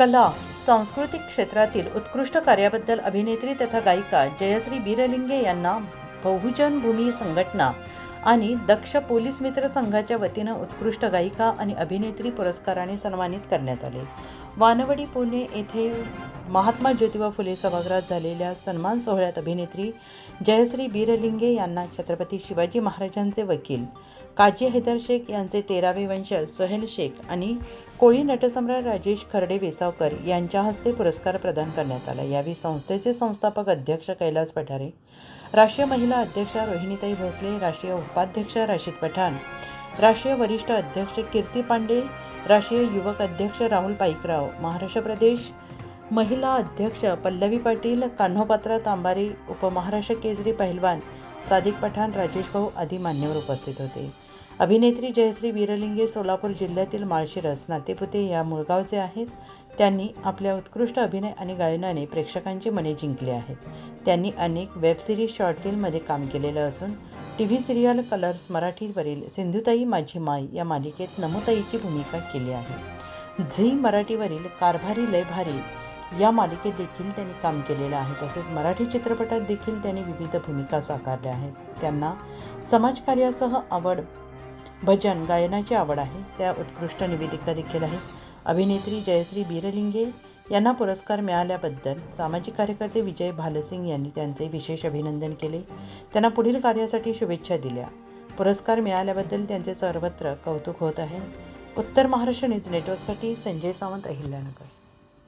कला सांस्कृतिक क्षेत्रातील उत्कृष्ट कार्याबद्दल अभिनेत्री तथा गायिका जयश्री बीरलिंगे यांना बहुजन भूमी संघटना आणि दक्ष पोलीस मित्र संघाच्या वतीनं उत्कृष्ट गायिका आणि अभिनेत्री पुरस्काराने सन्मानित करण्यात आले. वानवडी पुणे येथे महात्मा ज्योतिबा फुले सभागृहात झालेल्या सन्मान सोहळ्यात अभिनेत्री जयश्री बीरलिंगे यांना छत्रपती शिवाजी महाराजांचे वकील काजी हैदर शेख यांचे तेरावे वंशज सोहेल शेख आणि कोळी नटसम्राट राजेश खर्डे वेसावकर यांच्या हस्ते पुरस्कार प्रदान करण्यात आला. यावेळी संस्थेचे संस्थापक अध्यक्ष कैलास पठारे राष्ट्रीय महिला अध्यक्ष रोहिणीताई भोसले राष्ट्रीय उपाध्यक्ष राशीद पठाण राष्ट्रीय वरिष्ठ अध्यक्ष कीर्ती पांडे राष्ट्रीय युवक अध्यक्ष राहुल पाईकराव महाराष्ट्र प्रदेश महिला अध्यक्ष पल्लवी पाटील कान्होपात्रा तांबारी उपमहाराष्ट्र केसरी पहिलवान सादिक पठाण राजेश भाऊ आदी मान्यवर उपस्थित होते. अभिनेत्री जयश्री वीरलिंगे सोलापूर जिल्ह्यातील माळशिरस नातेपुते या मुळगावचे आहेत त्यांनी आपल्या उत्कृष्ट अभिनय आणि गायनाने प्रेक्षकांची मने जिंकली आहेत. त्यांनी अनेक वेब सिरीज शॉर्ट फिल्ममध्ये काम केलेलं असून टी व्ही सिरियल कलर्स मराठीवरील सिंधुताई माझी माई या मालिकेत नमुताईची भूमिका केली आहे. झी मराठीवरील कारभारी लय भारी या मालिकेत देखील त्यांनी काम केलेलं आहे. तसेच मराठी चित्रपटात देखील त्यांनी विविध भूमिका साकारल्या आहेत. त्यांना समाजकार्यासह आवड भजन गायनाची आवड आहे. त्या उत्कृष्ट निवेदिका देखील आहेत. अभिनेत्री जयश्री बीरलिंगे यांना पुरस्कार मिळाल्याबद्दल सामाजिक कार्यकर्ते विजय भालसिंग यांनी त्यांचे विशेष अभिनंदन केले. त्यांना पुढील कार्यासाठी शुभेच्छा दिल्या. पुरस्कार मिळाल्याबद्दल त्यांचे सर्वत्र कौतुक होत आहे. उत्तर महाराष्ट्र न्यूज नेटवर्कसाठी संजय सावंत अहिल्यानगर.